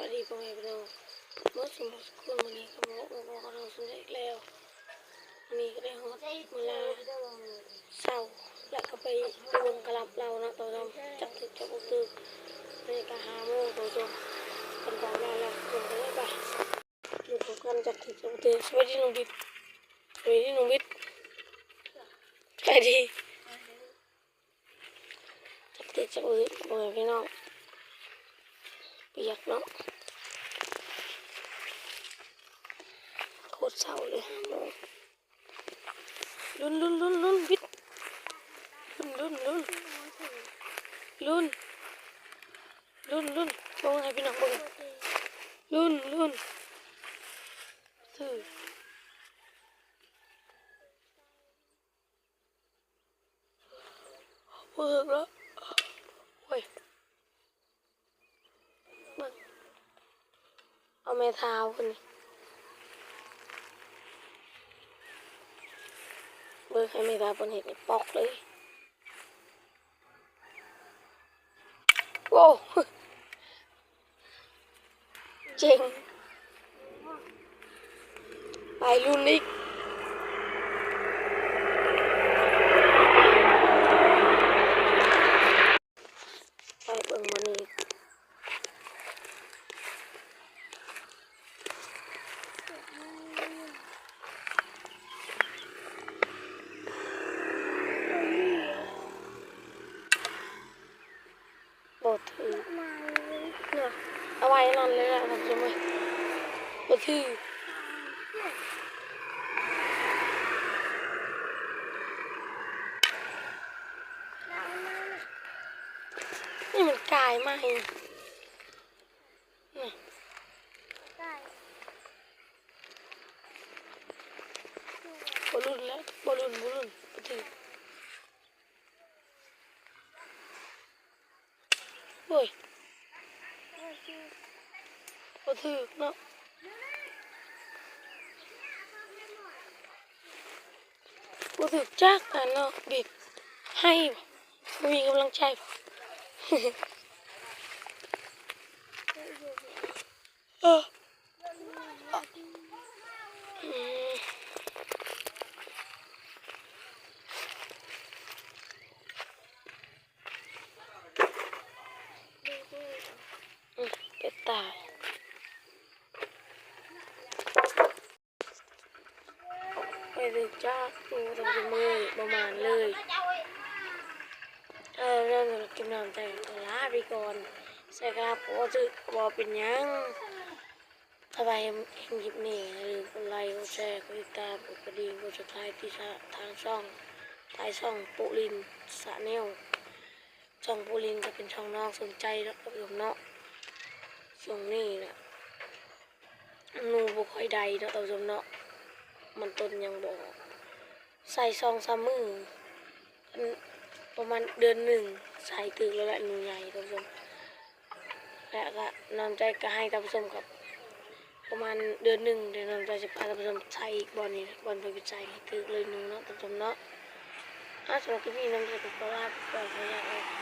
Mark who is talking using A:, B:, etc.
A: วัสดีพ่อแม่พี่น้มื่สมสกุลวันนี้ก็มาอุปกรณ์สุดเล็กแล้ววันนี้ก็ได้หัวเวลาเศร้าและก็ไปวงกลับเรานะตัวดำจับตึจับอุตึกในกาฮาโม่ตัวดำเป็นของเราแล้วคนก็ไล้ไปหลุดของกันจับตึจับอุตึกสวัสดีน้องบิ๊กสวัสดีน้องบิ๊กสวัสดีจับตึจับอุตึกพ่อม่พี่น้อง เปียกเนาะโคตรเศร้าเลยลุ้นลุ้นลุ้นลุ้นบิ๊กลุ้นลุ้นลุ้นลุ้นลุ้นลุ้นมองให้พี่น้องบิ่งลุ้นลุ้นถือเบิกแล้วโอ้ยเบิ่ง ไม่เท้าคนนี้เบิกให้ไม่เท้าคนเห็นปอกเลยโว้วเจ๋งไปลุนอีกไปเบิ่งมันอีกบอถือ
B: เนี่ย
A: เอาไว้นั่นเลยแหละผมจะไม่ก็คือนี่มันกลายมากเลยนี่บอลลูนแล้วบอลลูนบอลลูนก็ถือโอ้ย ก็ถือเนาะก็ถือจักแต่เนาะบิดให้มีกำลังใจเอออืมอืมเป็ด ตาย ไปถึงจ้าตูตรงจมือประมาณเลยเออเรื่องสำหรับกินน้ำใจลาไปก่อนใส่กระโปรงสึกบอเป็นยังถ้าไปเห็นคลิปนี้อย่าลืมกดไลค์กดแชร์กดติดตามกดกระดิ่งกดสุดท้ายที่ทางช่องท้ายช่องปุรินสาแนลช่องปุรินก็เป็นช่องนอกสนใจแล้วก็ผมเนาะ ช่วงนี้นะหนูบ่ค่อยใดเนาะเอาจมเนาะมันต้นยังบอกใส่ซองซัมมือประมาณเดือนหนึ่งใส่ตึกแล้วแหละหนูใหญ่ท่านผู้ชมและก็นำใจก็ให้ท่านผู้ชมกับ ประมาณเดือนหนึ่งเดือนนำใจจะพาท่านผู้ชมใส่อีกบอลนี่บอลไปวิจัยให้ตึกเลยหนูเนาะท่านผู้ชมเนาะอะสำหรับที่นี่นำใจกับปลาไปก่อนนะ